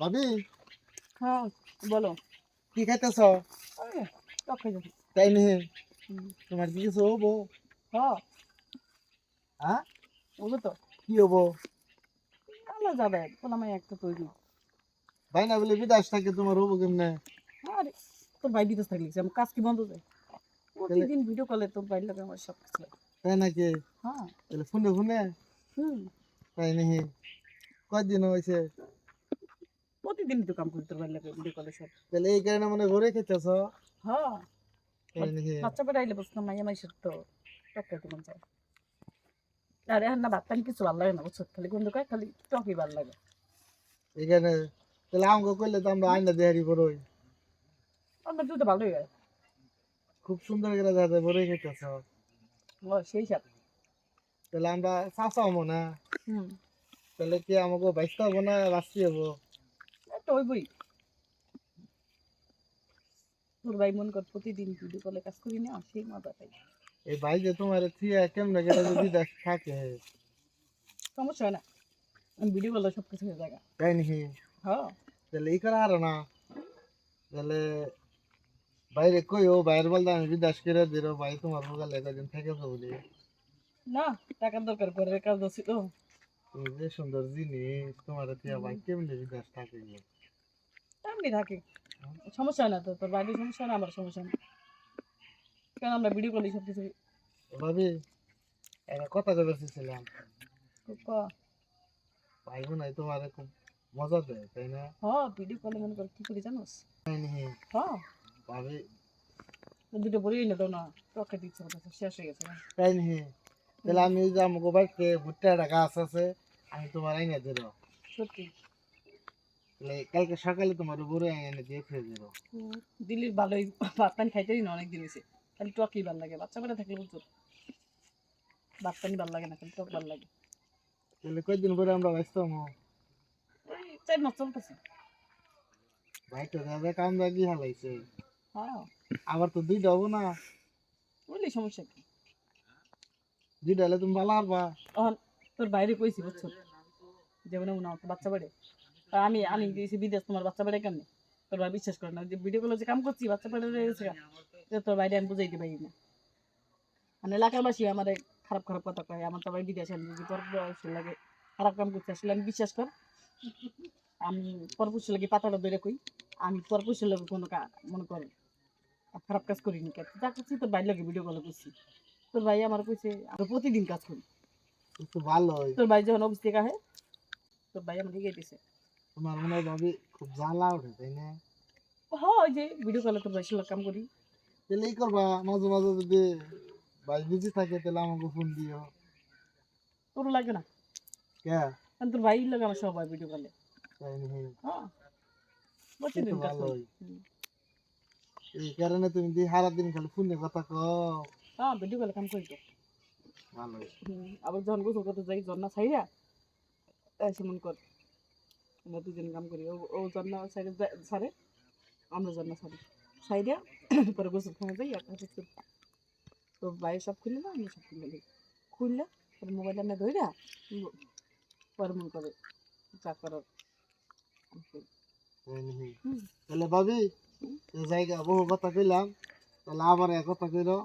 ভাবি? হ্যাঁ বলো। কি খাইতেছ? তাই নি? তোমার কি কিছু হব? হ্যাঁ। হ্যাঁ? বলো তো। কি হব? আল্লাহ যাবে বললাম একটা তৈরি। ভাই না বলে বিদাস থাকে তোমার হব কেমনে? আরে তোর ভাই বিদেশ থাকলে আমার কাজ কি বন্ধ যায়? প্রতিদিন ভিডিও কলে তোর ভাই লাগে আমার সব কিছু। তাই নাকি? হ্যাঁ। তাহলে ফোনে ফোনে? হুম। তাই নাকি কয়দিন হয়েছে প্রতিদিন তো কাম করি তোর ভাই লাগে ভিডিও কলে সব। তাহলে এই কারণে মনে ঘরে খেতেছ? হ্যাঁ। বাচ্চা পেটে আইলে বসতাম মাইয়া মাইসের তো টক খাইতে মন চায় আর এখন না ভাত পানি কিছু ভালো লাগে না বুঝছ? খালি গন্ধ খায় খালি টকই ভালো লাগে। এই কারণে তাহলে আমাকে করলে তো আমরা আইনা দেহারি বড়ই আমরা দুটো ভালোই হয়। খুব সুন্দর করে যায় বড়ই খেতেছ। ও সেই সাথে তাহলে আমরা চাষা হব না? হুম। তাহলে কি আমাকে বাইসতে হব না বাঁচতে হব? একটা ওই বই। তোর ভাই মন কর প্রতিদিন ভিডিও কলে কাজ করি না সেই মজা পাই এই ভাই যে তোমার থিয়া কেমনে গেলে যদি দেখ থাকে। সমস্যা না। আমি ভিডিও কলে সব কিছু হয়ে জায়গা তাই নাকি? হ্যাঁ। তাহলে এই করা আর না। তাহলে বাইরে কইও বাইরে বলতে আমি বিদাস করে দিল ভাই তোমার মোবাইলে কদিন থেকেছো বলি না টাকার দরকার করে কাজ যে সুন্দর জিনিস তোমার থিয়া ভাই কেমনে বিদাস থাকে? এমনি থাকে। সমস্যা হয় না তো তোর বাড়ির সমস্যা না আমার সমস্যা নেই কারণ আমরা ভিডিও কলে সব কিছু ভাবি একটা কথা ক- ভাই মনে হয় তোমার খুব মজা দেয় তাই না? হ্যাঁ ভিডিও কলে মনে কর কি করি জানোস? হ্যাঁ ভাবি দুটো বলেই না তো না টকা দিচ্ছে শেষ হয়ে গেছে। তাই নাকি? তাহলে আমি যে আমাকে বাড়িতে ভুট্টা একটা গাছ আছে আমি তোমার আইনা দিল। সত্যি? কালকে সকালে তোমার উপরে এনে দিয়ে দিল দিল্লির ভালোই ভাত পানি খাইতেই না অনেক দিন হয়েছে খালি টকই ভালো লাগে বাচ্চা বেটা থাকলে ভাত পানি ভালো লাগে না খালি টক ভালো লাগে। তাহলে কয়দিন পরে আমরা চার মাস চলতেছে। ভাই তো দাদা কাম দাগি হালাইছে। হ্যাঁ। আবার তো দুইটা হব না। বুঝলি সমস্যা কি? দুইটা হলে তুমি ভালো হারবা। তোর বাইরে কইছি বুঝছ? যেমন মনে হয় বাচ্চা বেড়ে। আমি আমি গেছি বিদেশ তোমার বাচ্চা বেড়ে কেমনি? তোর ভাই বিশ্বাস করে না যে ভিডিও কলে যে কাম করছি বাচ্চা বেড়ে রয়ে গেছে যে তোর বাইরে আমি বুঝাইতে পারি না। মানে এলাকার বাসী আমার খারাপ খারাপ কথা কয়। আমার তো ভাই বিদেশে আমি যদি লাগে খারাপ কাম করতে আসলে আমি বিশ্বাস কর আমি পরপুষের লাগে পাতাটা বেড়ে কই আমি পরপুষের লাগে কোনো মনে কর খারাপ কাজ করিনি কে যা করছি তোর বাইর লাগে ভিডিও কলে করছি। তোর ভাই আমার কইছে আমি প্রতিদিন কাজ করি। ভালোই তোর ভাই যখন অফিস থেকে আহে তোর ভাই আমাকে গিয়ে দিছে তোমার মনে হয় ভাবি খুব জ্বালা ওঠে তাই না? হ্যাঁ ওই যে ভিডিও কলে তোর ভাই কাম করি। তাহলে এই করবা মাঝে মাঝে যদি ভাই বিজি থাকে তাহলে আমাকে ফোন দিও। তোর লাগবে না? কে? কারণ তোর ভাই লাগে আমার সবাই ভিডিও কলে তাই নাকি? হ্যাঁ। হুম। এই কারণে তুমি দি সারাদিন খালি ফোনে কথা কও। হ্যাঁ ভিডিও কলে কাম করি তো। হুম, আবার যখন গোসল করতে যাই জন্না ছাইরা এসে মন কর আমরা দুজন কাম করি। ও ও জন্না সাইডে ছাড়ে আমরা জন্না ছাড়ি সাইডে পরে গোসল খাওয়া যাই তো ভাই। সব খুললে না আমি সব খুললে দিই। খুললে পরে মোবাইল আমরা ধইরা পরে মন করে চা করার। নাকি হুম। তাহলে ভাবি জায়গা বহু কথা কইলাম তাহলে আবার এক কথা কইরো